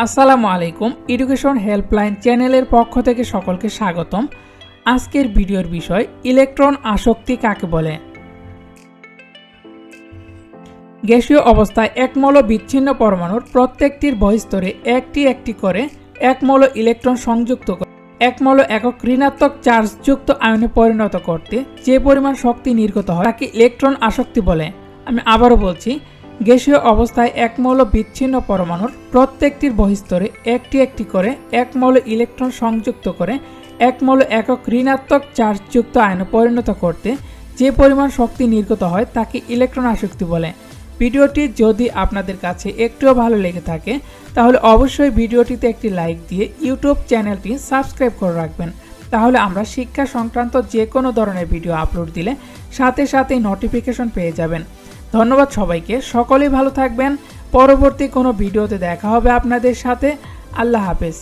আসসালামু আলাইকুম education helpline চ্যানেলের পক্ষ থেকে সকলকে স্বাগতম। আজকের ভিডিওর বিষয়, ইলেকট্রন আসক্তি কাকে বলে? গ্যাসীয় অবস্থায় একমৌল বিচ্ছিন্ন পরমাণুর প্রত্যেকটির বহিস্তরে একটি একটি করে একমৌল ইলেকট্রন সংযুক্ত করে একমৌল একক ঋণাত্মক চার্জযুক্ত আয়নে পরিণত করতে যে পরিমাণ শক্তি নির্গত হয়, তাকে ইলেকট্রন আসক্তি বলে। আমি আবারও বলছি গ্যাসীয় অবস্থায় একমৌল বিচ্ছিন্ন পরমাণুর প্রত্যেকটির বহিস্তরে একটি একটি করে একমৌল ইলেকট্রন সংযুক্ত করে একমৌল একক ঋণাত্মক চার্জযুক্ত আয়নে পরিণত করতে যে পরিমাণ শক্তি নির্গত হয় তাকে ইলেকট্রন আসক্তি বলে। ভিডিওটি যদি আপনাদের কাছে একটুও ভালো লেগে থাকে, তাহলে অবশ্যই ভিডিওটিতে একটি লাইক দিয়ে ইউটিউব চ্যানেলটি সাবস্ক্রাইব করে রাখবেন। তাহলে আমরা শিক্ষা সংক্রান্ত যে কোনো ধরনের ভিডিও আপলোড দিলে সাথে সাথেই নোটিফিকেশন পেয়ে যাবেন। ধন্যবাদ সবাইকে। সকলেই ভালো থাকবেন। পরবর্তী কোনো ভিডিওতে দেখা হবে আপনাদের সাথে। আল্লাহ হাফেজ।